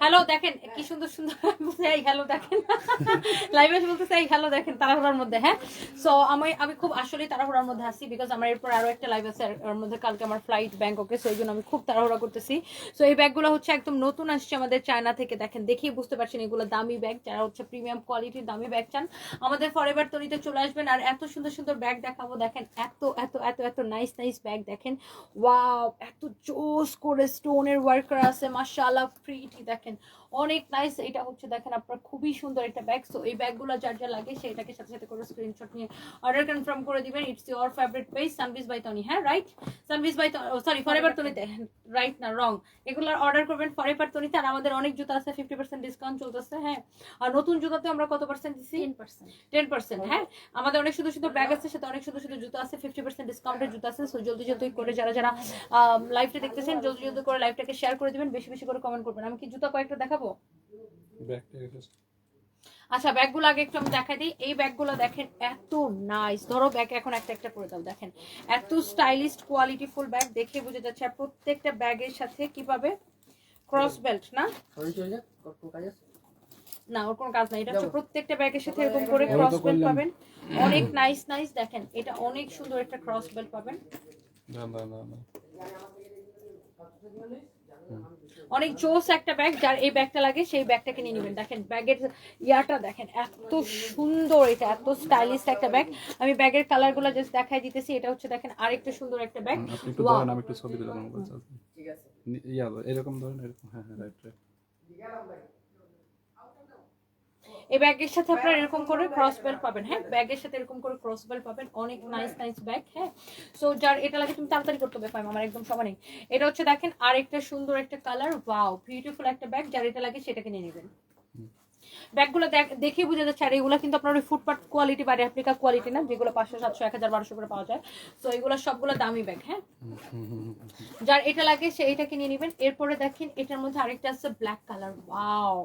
Hello দেখেন, কি সুন্দর সুন্দর এই হ্যালো দেখেন। লাইভে এসে বলতেছে, এই হ্যালো দেখেন, তাড়াহুড়ার মধ্যে হ্যাঁ? সো আমি আমি খুব আসলে তাড়াহুড়ার মধ্যে আছি বিকজ আমার এরপর আরও একটা লাইভ আছে ওর মধ্যে কালকে আমার ফ্লাইট ব্যাংককে সো এই জন্য আমি খুব তাড়াহুড়া করতেছি। সো এই ব্যাগগুলো হচ্ছে একদম নতুন আসছে আমাদের চায়না থেকে, দেখেন, দেখেই বুঝতে পারছেন এগুলো দামি ব্যাগ, যারা হচ্ছে প্রিমিয়াম কোয়ালিটির দামি ব্যাগ চান, আমাদের ফরএভার তরিতে চলে আসবেন। আর এত সুন্দর সুন্দর ব্যাগ দেখাবো, দেখেন, এত এত এত এত নাইস নাইস ব্যাগ, দেখেন। ওয়াও এত জোস করে স্টোনের ওয়ার্ক করা আছে, মাশাআল্লাহ প্রিটি দেখেন। অনেক নাইস এটা হচ্ছে দেখেন আপনার খুবই সুন্দর একটা ব্যাগ সো এই ব্যাগগুলো যার যা লাগে সেটাকে সাথে সাথে করে স্ক্রিনশট নিয়ে অর্ডার কনফার্ম করে দিবেন। It's your favourite page Sanvi's by Toni হ্যাঁ right Sanvi's by sorry forever তনিতে right না রং এগুলো অর্ডার করবেন ফরএভার তনিতে আর আমাদের অনেক জুতা আছে ফিফটি পার্সেন্ট ডিসকাউন্ট চলতেছে হ্যাঁ। আর নতুন জুতাতে আমরা কত পার্সেন্ট দিচ্ছি টেন পার্সেন্ট টেন পার্সেন্ট হ্যাঁ। আমাদের অনেক সুন্দর সুন্দর ব্যাগ আছে সাথে অনেক সুন্দর সুন্দর জুতো আছে ফিফটি পার্সেন্ট ডিসকাউন্টের জুতো আছে। সো জলদি জলদি করে যারা যারা লাইভটা দেখতেছেন জলদি জলদি করে লাইভটাকে শেয়ার করে দিবেন বেশি বেশি করে কমেন্ট করবেন। আমি কি জুতো কয়েকটা দেখাবো? আচ্ছা ব্যাগগুলো আগে একটু আমি দেখাই দিই। এই ব্যাগগুলো দেখেন এত নাইস ধরো ব্যাগ এখন একটা একটা করে দাও দেখেন। এত স্টাইলিশ কোয়ালিটি ফুল ব্যাগ দেখে বোঝা যাচ্ছে। আর প্রত্যেকটা ব্যাগের সাথে কি পাবে ক্রস বেল্ট না না ওর কোনো কাজ নাই। এটা হচ্ছে প্রত্যেকটা ব্যাগের সাথে এরকম করে ক্রস বেল্ট পাবেন। অনেক নাইস নাইস দেখেন এটা অনেক সুন্দর একটা ক্রস বেল্ট পাবেন। না না না না। অনেক জোস একটা ব্যাগ যার এই ব্যাগটা লাগে সেই ব্যাগটাকে নিয়ে নেবেন। দেখেন ব্যাগের ইয়াটা দেখেন এত সুন্দর এটা এত স্টাইলিশ একটা ব্যাগ। আমি ব্যাগের কালারগুলো জাস্ট দেখাই দিতেছি এটা হচ্ছে দেখেন আরেকটা সুন্দর একটা ব্যাগ. আমি একটু ছবি দিলাম ঠিক আছে। ইয়া এরকম ধরেন এরকম হ্যাঁ হ্যাঁ রাইট রাইট এই ব্যাগের সাথে আপনারা এরকম করে ক্রস বেল্ট পাবেন হ্যাঁ? ব্যাগের সাথে এরকম করে ক্রস বেল্ট পাবেন অনেক নাইস নাইস ব্যাগ হ্যাঁ? সো যার এটা লাগে তুমি তাড়াতাড়ি করতে হবে ফাইম আমার একদম সময় নেই। এটা হচ্ছে দেখেন আর একটা সুন্দর একটা কালার ওয়াও বিউটিফুল একটা ব্যাগ যার এটা লাগে সেটাকে নিয়ে নেবেন। ব্যাগগুলো দেখ- বোঝা যাচ্ছে আর এগুলো কিন্তু আপনার ওই ফুটপাথ কোয়ালিটি বা রেপ্লিকা কোয়ালিটি না যেগুলো পাঁচশো সাতশো এক হাজার বারোশো করে পাওয়া যায়। তো এগুলো সবগুলো দামি ব্যাগ হ্যাঁ? যার এটা লাগে সে এটাকে নিয়ে নেবেন। এরপরে দেখেন এটার মধ্যে আরেকটা আছে black colour wow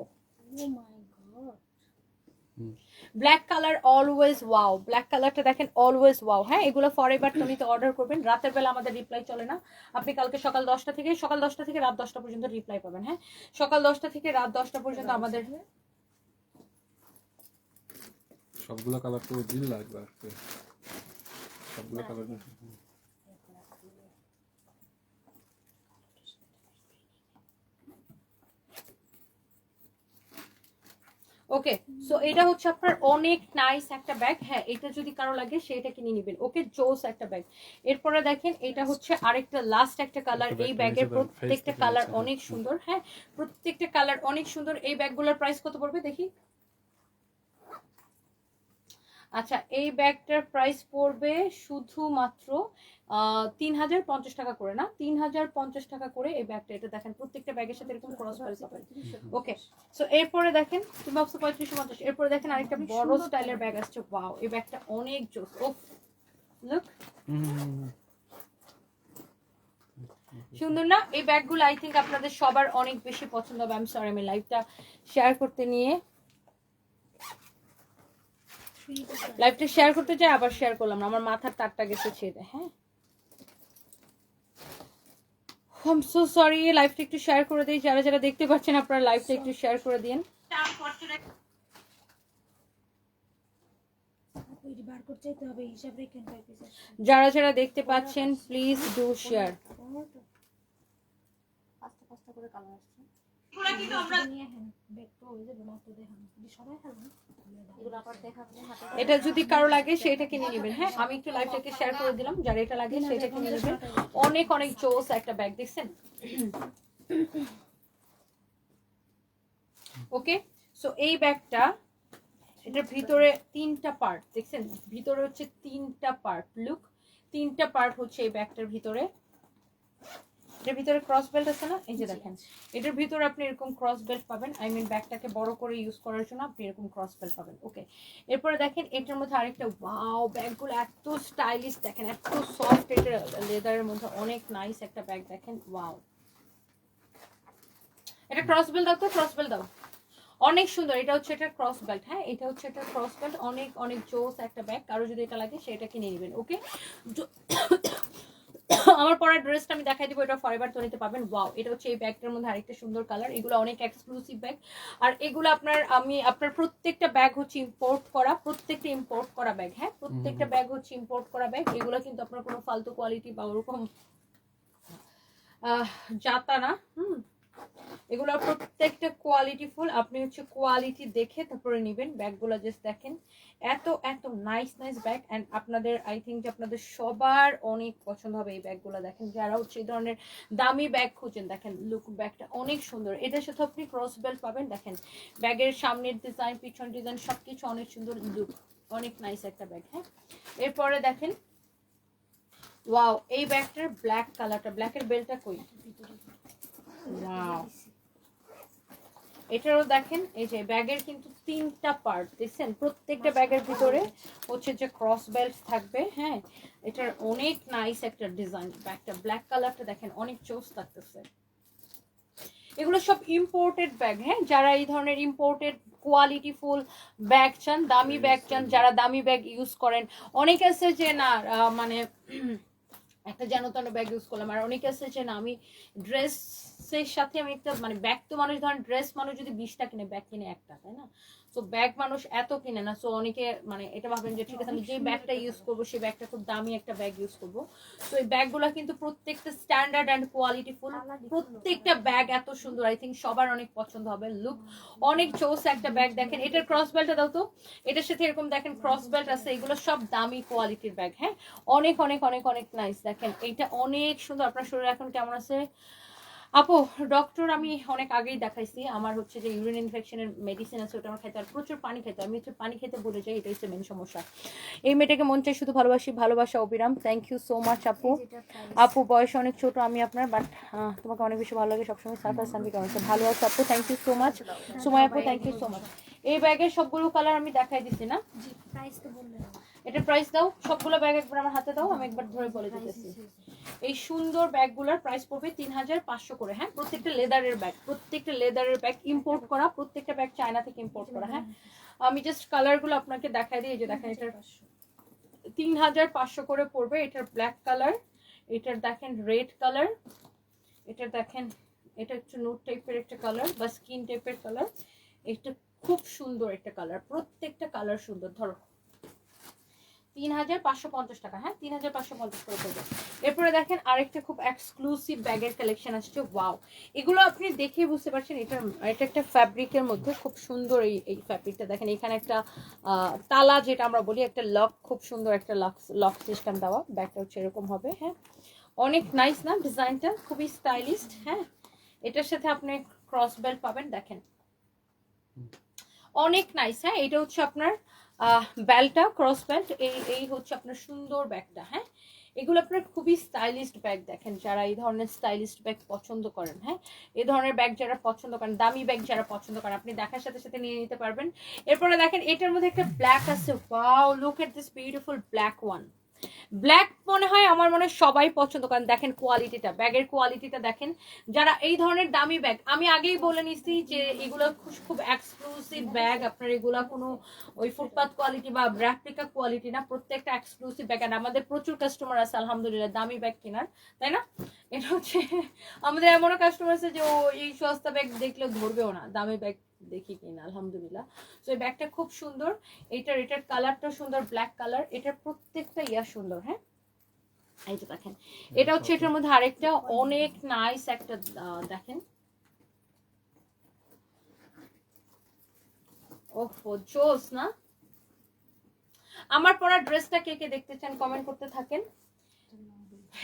black colour always wow black কালারটা দেখেন অলওয়েজ ওয়াও হ্যাঁ এগুলো ফরএভার টনিতে অর্ডার করবেন। রাতের বেলা আমাদের রিপ্লাই চলে না। আপনি কালকে সকাল দশটা থেকে সকাল দশটা থেকে রাত দশটা পর্যন্ত রিপ্লাই পাবেন হ্যাঁ? সকাল দশটা থেকে রাত দশটা পর্যন্ত আমাদের সবগুলো কালার তো দিল লাগবে সবগুলো কালার ওকে সো এটা হচ্ছে আপনার অনেক নাইস একটা ব্যাগ হ্যাঁ এটা যদি কারও লাগে সেটা কিনে নেবেন। ওকে জোস একটা ব্যাগ এরপরে দেখেন এটা হচ্ছে আরেকটা লাস্ট একটা কালার এই ব্যাগের প্রত্যেকটা কালার অনেক। সুন্দর। হ্যাঁ প্রত্যেকটা কালার অনেক সুন্দর। এই ব্যাগগুলোর প্রাইস কত পড়বে দেখি? আচ্ছা এই ব্যাগটার প্রাইস পড়বে শুধুমাত্র তিন হাজার পঞ্চাশ টাকা করে না তিন হাজার পঞ্চাশ টাকা করে এই ব্যাগটা এটা দেখেন প্রত্যেকটা ব্যাগের সাথে এরকম ক্রস প্রাইস ওকে সো এরপরে দেখেন তুমি ভাবছ পঁয়ত্রিশশো পঞ্চাশ এরপরে দেখেন আরেকটা বড় স্টাইলের ব্যাগ আসছে। ওয়াও এই ব্যাগটা অনেক জোস। ওফ লুক সুন্দর না? এই ব্যাগগুলো আই থিঙ্ক আপনাদের সবার অনেক বেশি পছন্দ হবে। আমি সরি আমি লাইভটা শেয়ার করতে নিয়ে লাইভটা শেয়ার করতে চাই আবার শেয়ার করলাম না। আমার মাথার তারটা গেছে ছেড়ে। হ্যাঁ? আম সো সরি লাইভটা একটু শেয়ার করে দিই। যারা যারা দেখতে পাচ্ছেন আপনারা লাইভটা একটু শেয়ার করে দিন। যারা যারা দেখতে পাচ্ছেন প্লিজ ডু শেয়ার করে কালার আসছে। হ্যাঁ এটা যদি কারও লাগে সেটা কিনে নেবেন। হ্যাঁ আমি একটু লাইভটাকে শেয়ার করে দিলাম। যার এটা লাগে সেটা কিনে নেবেন। অনেক অনেক জোস একটা ব্যাগ দেখছেন? ওকে সো এই ব্যাগটা এটার ভিতরে তিনটা পার্ট দেখছেন? ভিতরে হচ্ছে তিনটা পার্ট লুক তিনটা পার্ট হচ্ছে এই ব্যাগটার ভিতরে। এটার ভিতরে ক্রস বেল্ট আছে না? এই যে দেখেন। এটার ভিতরে আপনি এরকম ক্রস বেল্ট পাবেন। আই মিন ব্যাগটাকে বড় করে ইউজ করার জন্য আপনি এরকম ক্রস বেল্ট পাবেন। ওকে এরপরে দেখেন এটার মধ্যে আরেকটা ওয়াও ব্যাগগুলো এত স্টাইলিশ দেখেন এত সফট এটা লেদারের মধ্যে অনেক নাইস একটা ব্যাগ দেখেন ওয়াও এটা ক্রস বেল্ট দাও তো ক্রস বেল্ট দাও। অনেক সুন্দর এটা হচ্ছে এটা ক্রস বেল্ট হ্যাঁ? এটা হচ্ছে এটা ক্রস বেল্ট অনেক অনেক জোস একটা ব্যাগ কারও যদি এটা লাগে সেটা কিনে নেবেন ওকে আমার পরা ড্রেসটা আমি দেখাই দিব এটা ফরএভার তো নিতে পাবেন ওয়াও এটা হচ্ছে এই ব্যাগটার মধ্যে আরেকটা সুন্দর কালার এগুলো অনেক এক্সক্লুসিভ ব্যাগ আর এগুলো আপনার আমি আপনার প্রত্যেকটা ব্যাগ হচ্ছে ইম্পোর্ট করা প্রত্যেকটা ইম্পোর্ট করা ব্যাগ হ্যাঁ? প্রত্যেকটা ব্যাগ হচ্ছে ইম্পোর্ট করা ব্যাগ এগুলো কিন্তু আপনার কোনো ফালতু কোয়ালিটি বা ওরকম আহ, যাতা না হুম? এগুলো প্রত্যেকটা কোয়ালিটি ফুল। আপনি হচ্ছে কোয়ালিটি দেখে তারপরে নেবেন। ব্যাগগুলো জাস্ট দেখেন। এত এত নাইস নাইস ব্যাগ অ্যান্ড আপনাদের আই থিঙ্ক যে আপনাদের সবার অনেক পছন্দ হবে এই ব্যাগগুলো দেখেন। যারা হচ্ছে এই ধরনের দামি ব্যাগ খুঁজেন, দেখেন লুক ব্যাগটা অনেক সুন্দর। এটার সাথে আপনি ক্রস বেল্ট পাবেন, দেখেন। ব্যাগের সামনের ডিজাইন পিছন ডিজাইন সব কিছু অনেক সুন্দর লুক অনেক নাইস একটা ব্যাগ হ্যাঁ? এরপরে দেখেন ওয়াও এই ব্যাগটার ব্ল্যাক কালারটা ব্ল্যাকের বেলটা কই? ওয়াও এটারও দেখেন এই যে ব্যাগের কিন্তু তিনটা পার্ট দেখছেন? প্রত্যেকটা ব্যাগের ভিতরে হচ্ছে যে ক্রস বেল্ট থাকবে হ্যাঁ? এটার অনেক নাইস একটা ডিজাইন ব্যাগটা ব্ল্যাক কালারটা দেখেন অনেক চোস থাকতেছে। এগুলো সব ইম্পোর্টেড ব্যাগ হ্যাঁ? যারা এই ধরনের ইম্পোর্টেড কোয়ালিটি ফুল ব্যাগ চান দামি ব্যাগ চান যারা দামি ব্যাগ ইউজ করেন অনেক আছে যে না মানে একটা যেন তেন ব্যাগ ইউজ করলাম আর অনেকে আছে যে না আমি ড্রেসের সাথে আমি একটা মানে ব্যাগ তো মানুষ ধরেন ড্রেস মানুষ যদি বিশটা কিনে ব্যাগ কিনে একটা তাই না? সো ব্যাগ মানুষ এত কিনে না। সো অনেকে মানে এটা ভাবেন যে ঠিক আছে আমি যে ব্যাগটা ইউজ করব সেই ব্যাগটা খুব দামি একটা ব্যাগ ইউজ করব। তো এই ব্যাগগুলো কিন্তু প্রত্যেকটা স্ট্যান্ডার্ড অ্যান্ড কোয়ালিটি ফুল প্রত্যেকটা ব্যাগ এত সুন্দর। আই থিঙ্ক সবার অনেক পছন্দ হবে। লুক অনেক চোস একটা ব্যাগ দেখেন এটার ক্রস বেল্টটা দাও তো। এটার সাথে এরকম দেখেন ক্রস বেল্ট আছে। এগুলো সব দামি কোয়ালিটির ব্যাগ হ্যাঁ? অনেক অনেক অনেক অনেক নাইস দেখেন এইটা অনেক সুন্দর। আপনার শরীর এখন কেমন আছে? আপু ডক্টর আমি অনেক আগেই দেখাইছি আমার হচ্ছে যে ইউরিন ইনফেকশনের মেডিসিন আছে ওটা আমার খাইতে আর প্রচুর পানি খেতে। আমি হচ্ছে পানি খেতে ভুলে যাই এটা হচ্ছে মেন সমস্যা। এই মেয়েটাকে মন চাই শুধু ভালোবাসি ভালোবাসা অবিরাম। থ্যাংক ইউ সো মাচ আপু। আপু বয়স অনেক ছোট আমি আপনার বাট তোমাকে অনেক বেশি ভালো লাগে সবসময় সার্ফাস সানবি কেমন আছে ভালো আছে আপু থ্যাংক ইউ সো মাচ সুমাই আপু থ্যাংক ইউ সো মাচ এই ব্যাগের সবগুলো কালার আমি দেখাই দিচ্ছি না? এটার প্রাইস দাও সবগুলো ব্যাগ একবার আমার হাতে দাও আমি একবার ধরে বলে দিতেছি। এই সুন্দর ব্যাগগুলোর প্রাইস পড়বে তিন হাজার পাঁচশো করে হ্যাঁ? প্রত্যেকটা লেদারের ব্যাগ প্রত্যেকটা লেদারের ব্যাগ ইম্পোর্ট করা, প্রত্যেকটা ব্যাগ চায়না থেকে ইম্পোর্ট করা হ্যাঁ? আমি জাস্ট কালারগুলো আপনাকে দেখাই দিই যে দেখেন, এটার তিন হাজার পাঁচশো করে পড়বে, এটার ব্ল্যাক কালার এটার দেখেন রেড কালার এটার দেখেন, এটা একটু নোট টাইপের একটা কালার বা স্কিন টাইপের কালার এটা খুব সুন্দর একটা কালার প্রত্যেকটা কালার সুন্দর, ধরো তিন হাজার পাঁচশো পঞ্চাশ টাকা হ্যাঁ? তিন হাজার পাঁচশো পঞ্চাশ করে পড়বে এরপরে দেখেন আরেকটা খুব এক্সক্লুসিভ ব্যাগের কালেকশন আসছে। ওয়াও এগুলো আপনি দেখে বুঝতে পারছেন এটার, এটা একটা ফ্যাব্রিকের মধ্যে খুব সুন্দর এই এই ফ্যাব্রিকটা দেখেন এখানে একটা তালা যেটা আমরা বলি, একটা লক খুব সুন্দর একটা লক লক সিস্টেম দেওয়া। ব্যাগটা হচ্ছে এরকম হবে হ্যাঁ? অনেক নাইস না ডিজাইনটা খুবই স্টাইলিস্ট হ্যাঁ? এটার সাথে আপনি ক্রস বেল্ট পাবেন, দেখেন। অনেক নাইস হ্যাঁ? এটা হচ্ছে আপনার বেল্টটা ক্রস ব্যাল্ট এই এই হচ্ছে আপনার সুন্দর ব্যাগটা হ্যাঁ? এগুলো আপনার খুবই স্টাইলিস্ট ব্যাগ দেখেন, যারা এই ধরনের স্টাইলিস্ট ব্যাগ পছন্দ করেন হ্যাঁ? এই ধরনের ব্যাগ যারা পছন্দ করেন, দামি ব্যাগ যারা পছন্দ করেন, আপনি দেখার সাথে সাথে নিয়ে নিতে পারবেন। এরপরে দেখেন, এটার মধ্যে একটা ব্ল্যাক আছে wow look at this beautiful black one black মনে হয় আমার মনে সবাই পছন্দ করেন দেখেন কোয়ালিটিটা ব্যাগের কোয়ালিটিটা দেখেন। যারা এই ধরনের দামি ব্যাগ, আমি আগেই বলে নিছি যে এগুলো খুব- খুব এক্সক্লুসিভ ব্যাগ, আপনার এগুলা কোনো ওই ফুটপাথ কোয়ালিটি বা র্যাপ্লিকা কোয়ালিটি না, প্রত্যেকটা এক্সক্লুসিভ ব্যাগ। আর আমাদের প্রচুর কাস্টমার আছে, আলহামদুলিল্লাহ, দামি ব্যাগ কেনার, তাই না? এটা হচ্ছে, আমাদের এমনও কাস্টমার আছে যে ও এই সস্তা ব্যাগ দেখলে ধরবেও না, দামি ব্যাগ দেখি কিনা, আলহামদুলিল্লাহ। তো এই ব্যাগটা খুব সুন্দর। এটার এটার কালারটা সুন্দর ব্ল্যাক কালার এটার প্রত্যেকটা ইয়া সুন্দর হ্যাঁ? এই যে দেখেন, এটা হচ্ছে এটার মধ্যে আরেকটা অনেক নাইস একটা দেখেন। ওহো, জোস না? আমার পরা ড্রেসটা কে কে দেখতে চান কমেন্ট করতে থাকেন।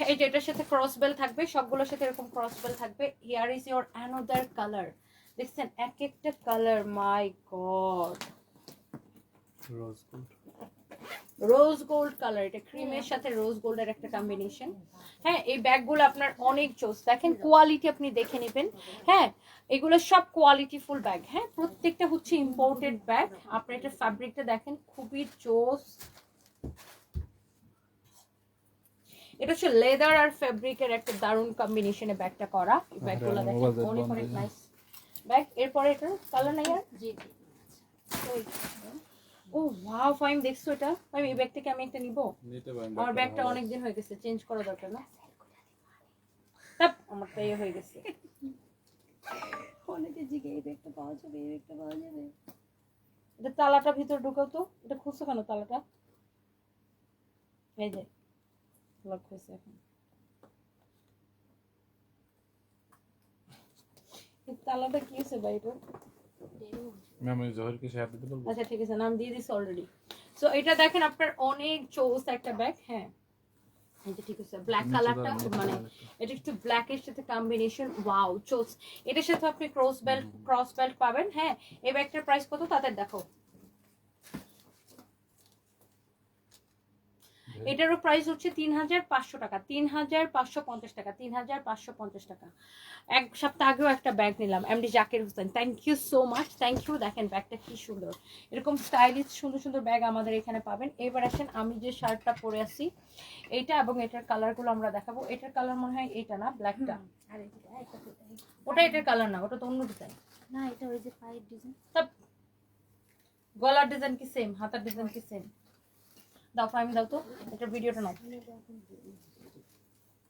এই যে এটার সাথে ক্রস বেল থাকবে, সবগুলোর সাথে এরকম ক্রস বেল থাকবে। Here is your another colour দেখছেন এক একটা colour my god rose gold rose gold colour এটা ক্রিমের সাথে রোজ গোল্ডের একটা কম্বিনেশন হ্যাঁ এই ব্যাগগুলো আপনার অনেক চোস দেখেন কোয়ালিটি আপনি দেখে নেবেন। হ্যাঁ এগুলো সব কোয়ালিটি ফুল ব্যাগ হ্যাঁ প্রত্যেকটা হচ্ছে ইম্পোর্টেড ব্যাগ আপনি এটা ফ্যাব্রিকটা দেখেন খুবই চোস এটা হচ্ছে লেদার আর ফেব্রিকের একটা দারুণ কম্বিনেশনে ব্যাগটা করা। এই ব্যাগগুলো দেখেন অনেক অনেক নাইস ব্যাগ এরপরে এটা কালার নাই আর? জি জি। ও ওয়াও ফাইন দেখছ এটা? ফাইন এই ব্যাগটাকে আমি একটা নিব? নিতে পারেন আমার ব্যাগটা অনেক দিন হয়ে গেছে চেঞ্জ করা দরকার না? তাপ আমার তো ইয়ে হয়ে গেছে। অনেকে জিগে এই ব্যাগটা পাওয়া যাবে এই ব্যাগটা পাওয়া যাবে? এটা তালাটা ভিতর ঢুকাও তো। এটা খুলছো কেন তালাটা? এই যে লক হয়েছে এখন। তালাটা কি হয়েছে ভাই এটা? ম্যাম ওই জহরকে শেয়ার দিতে বলব? আচ্ছা ঠিক আছে নাম দিয়ে দিছি অলরেডি সো এটা দেখেন আপনার অনেক চৌস একটা ব্যাগ হ্যাঁ? এটা ঠিক আছে ব্ল্যাক কালারটা মানে এটা একটু ব্ল্যাকের সাথে কম্বিনেশন ওয়াও চোস। এটার সাথে আপনি ক্রস বেল্ট ক্রস বেল্ট পাবেন হ্যাঁ? এই ব্যাগটার প্রাইস কত? তাদের দেখো এটারও প্রাইস হচ্ছে তিন হাজার পাঁচশো টাকা তিন হাজার পাঁচশো পঞ্চাশ টাকা তিন হাজার পাঁচশো পঞ্চাশ টাকা। এক সপ্তাহ আগেও একটা ব্যাগ নিলাম MD Zakir Hossain thank you so much thank you দেখেন ব্যাগটা কি সুন্দর। এরকম স্টাইলিশ সুন্দর সুন্দর ব্যাগ আমাদের এখানে পাবেন। এবার আসেন আমি যে শার্টটা পরে আছি এইটা এবং এটার কালারগুলো আমরা দেখাবো। এটার কালার মনে হয় এইটা না ব্ল্যাকটা ওটা এটার কালার না ওটা তো অন্য ডিজাইন না এটা ওই যে পায়ের ডিজাইন গলার ডিজাইন কি সেম হাতার ডিজাইন কি সেম দাও প্রাইম দাও তো এটার ভিডিওটা নাও।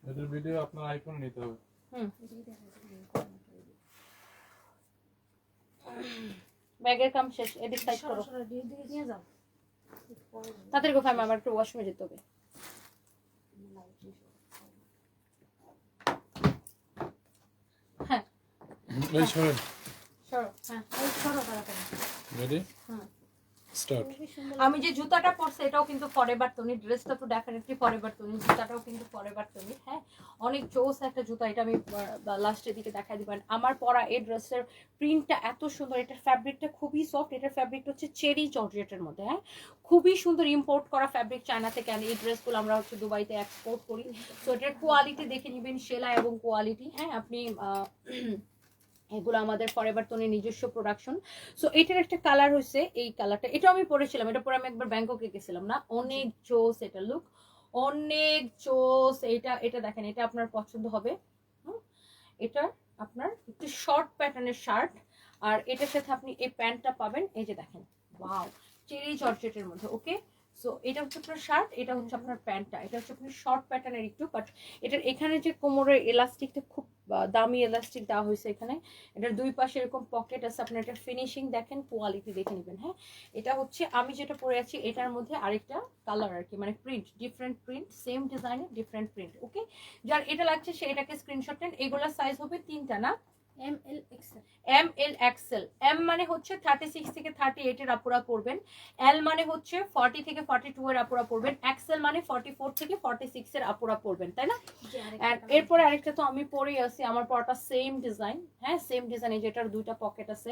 এটার ভিডিও আপনার আইফোন নিতে হবে। হুম। ব্যাগের কাম শেষ এদিক সাইড করো। নিয়ে যাও। তাড়াতাড়ি কোথায় আমার একটু ওয়াশরুমে যেতে হবে। হ্যাঁ। এই শোনেন সরো হ্যাঁ। এই সরো তাড়াতাড়ি। রেডি হুম। আমি যে জুতাটা পরছি এটাও কিন্তু ফরেভার তনি ড্রেসটা তো ডেফিনেটলি ফরেভার তনি জুতাটাও কিন্তু ফরেভার তনি হ্যাঁ? অনেক জোস একটা জুতা, এটা আমি লাস্টের দিকে দেখাই দিবেন। আমার পরা এই ড্রেসের প্রিন্টটা এত সুন্দর এটার ফ্যাব্রিকটা খুবই সফট এটার ফ্যাব্রিকটা হচ্ছে চেরি জর্জেটের মধ্যে হ্যাঁ? খুবই সুন্দর ইম্পোর্ট করা ফ্যাব্রিক চায়না থেকে এই ড্রেসগুলো আমরা হচ্ছে দুবাইতে এক্সপোর্ট করি। তো এটার কোয়ালিটি দেখে নেবেন, সেলাই এবং কোয়ালিটি হ্যাঁ? আপনি এগুলো আমাদের ফরেভার তোনের নিজস্ব প্রোডাকশন সো এটার একটা কালার হয়েছে এই কালারটা এটা আমি পরেছিলাম এটা পরে আমি একবার ব্যাংককে গেছিলাম না? অনেক জোস এটা লুক অনেক জোস। এটা এটা দেখেন এটা আপনার পছন্দ হবে। এটা আপনার একটু শর্ট প্যাটার্নের শার্ট আর এটার সাথে আপনি এই প্যান্টটা পাবেন। এই যে দেখেন ওয়াও চেরি জর্জেটের মধ্যে ওকে সো এটা হচ্ছে আপনার শার্ট এটা হচ্ছে আপনার প্যান্টটা। এটা হচ্ছে আপনার শর্ট প্যাটার্নের একটু বাট এটার এখানে যে কোমরের এলাস্টিকটা খুব দামি এলাস্টিক দেওয়া হয়েছে এখানে। এটার দুই পাশে এরকম পকেট আছে। আপনার এটা ফিনিশিং দেখেন কোয়ালিটি দেখে নেবেন হ্যাঁ? এটা হচ্ছে, আমি যেটা পরে আছি, এটার মধ্যে আরেকটা কালার আর কি মানে প্রিন্ট ডিফারেন্ট প্রিন্ট সেম ডিজাইনের ডিফারেন্ট প্রিন্ট ওকে যার এটা লাগছে, সে এটাকে স্ক্রিনশট নেন। এগুলোর সাইজ হবে তিনটা, না? M L XL M L XL M মানে হচ্ছে থার্টি সিক্স থেকে থার্টি এইটের আপুরা পড়বেন। এল মানে হচ্ছে ফর্টি থেকে ফর্টি টু এর আপুরা পড়বেন। এক্সেল মানে ফর্টি ফোর থেকে ফর্টি সিক্স এর আপুরা পড়বেন তাই না? এরপরে আরেকটা তো আমি পরে আছি আমার পরটা সেম ডিজাইন হ্যাঁ? সেম ডিজাইন এই যেটার দুইটা পকেট আছে।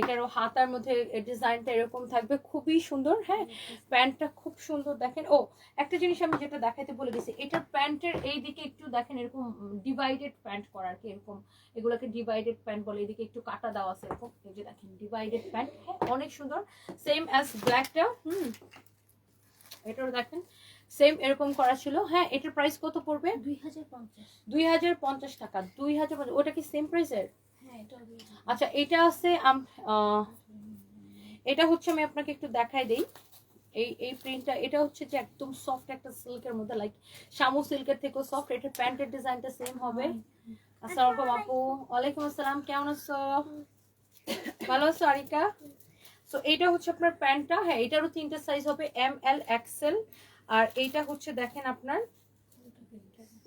এটারও হাতার মধ্যে ডিজাইনটা এরকম থাকবে খুবই সুন্দর হ্যাঁ? প্যান্টটা খুব সুন্দর দেখেন। ও একটা জিনিস আমি যেটা দেখাতে বলে গেছি এটার প্যান্টের এই দিকে একটু দেখেন এরকম ডিভাইডেড প্যান্ট করা আর কি এরকম এগুলোকে ডিভাইডেড প্যান্ট বলে এদিকে একটু কাটা দেওয়া আছে এরকম। এই যে দেখেন ডিভাইডেড প্যান্ট হ্যাঁ অনেক সুন্দর। সেম অ্যাজ ব্ল্যাকটা হুম। এটাও দেখেন সেম এরকম করা ছিল। হ্যাঁ এটার প্রাইস কত পড়বে? দুই হাজার পঞ্চাশ। দুই হাজার পঞ্চাশ টাকা। দুই হাজার ওটা কি সেম প্রাইসের হ্যাঁ এটা আচ্ছা এটা আছে এটা হচ্ছে আমি আপনাকে একটু দেখাই দেই। এই এই প্রিন্টটা এটা হচ্ছে যে একদম সফট একটা সিল্কের মধ্যে লাইক শামু সিল্কের থেকেও সফট এটা প্যান্টের ডিজাইনটা সেম হবে। আসসালামু আপু। ওয়ালাইকুম আসসালাম, কেমন আছো? ভালো আছো আরিকা? সো এইটা হচ্ছে আপনার প্যান্টটা। হ্যাঁ এটারও তিনটা সাইজ হবে এম এল এক্সেল আর এইটা হচ্ছে দেখেন আপনার,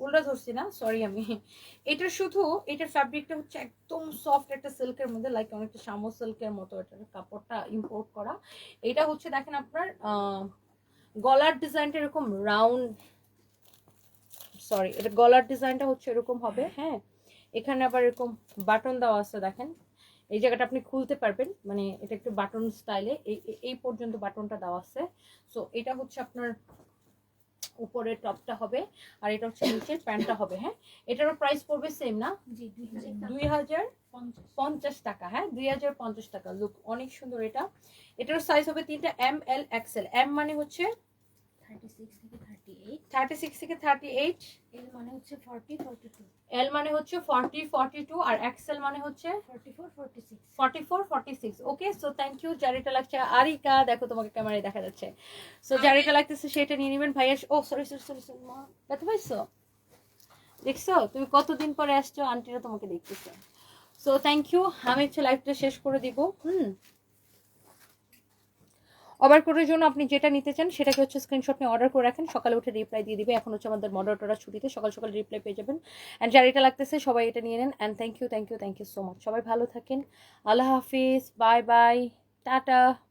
উল্টা ধরছি না সরি আমি। এটা শুধু, এটার ফ্যাব্রিকটা হচ্ছে একদম সফট একটা সিল্কের মধ্যে লাইক অনেকটা শামো সিল্কের মতো এটার কাপড়টা ইম্পোর্ট করা। এটা হচ্ছে দেখেন আপনার গলার ডিজাইনটা এরকম রাউন্ড সরি এটা গলার ডিজাইনটা হচ্ছে এরকম হবে হ্যাঁ। এখানে আবার এরকম বাটন দেওয়া আছে দেখেন। এই জায়গাটা আপনি খুলতে পারবেন মানে এটা একটু বাটন স্টাইলে এই এই- পর্যন্ত বাটনটা দেওয়া আছে। সো এটা হচ্ছে আপনার উপরের টপটা হবে আর এটা হচ্ছে নিচের প্যান্টটা হবে হ্যাঁ? এটারও প্রাইস পড়বে সেম না? জি দুই হাজার পঞ্চাশ। টাকা হ্যাঁ? দুই হাজার পঞ্চাশ টাকা লুক অনেক সুন্দর এটা। এটার সাইজ হবে তিনটা এম এল এক্সেল এম মানে হচ্ছে থার্টি সিক্স থেকে থার্টি সিক্স থেকে থার্টি এইট এল মানে হচ্ছে ফর্টি ফর্টি টু এল মানে হচ্ছে ফর্টি ফর্টি টু আর এক্সেল মানে হচ্ছে forty four forty six forty four forty six okay so thank you লাগছে। আরিকা দেখো তোমাকে ক্যামেরায় দেখা যাচ্ছে। সো লাগতেছে সেটা নিয়ে নেবেন। ভাইয়া ও সরি সরি সরি সরি মা ব্যথা পাইছো? দেখছ? তুমি কতদিন পরে আসছো? আন্টিরা তোমাকে দেখতেছে। সো থ্যাংক ইউ আমি হচ্ছে লাইভটা শেষ করে দিব হুম? অর্ডার করার জন্য আপনি যেটা নিতে চান সেটাকে হচ্ছে স্ক্রিনশট নিয়ে অর্ডার করে রাখেন। সকালে উঠে রিপ্লাই দিয়ে দিবে। এখন হচ্ছে আমাদের মডারেটররা ছুটিতে সকাল সকাল রিপ্লাই পেয়ে যাবেন। অ্যান্ড যার এটা লাগতেছে সবাই এটা নিয়ে নেন। And thank you thank you thank you so much সবাই ভালো থাকেন। আল্লাহ হাফিজ। Bye bye tata.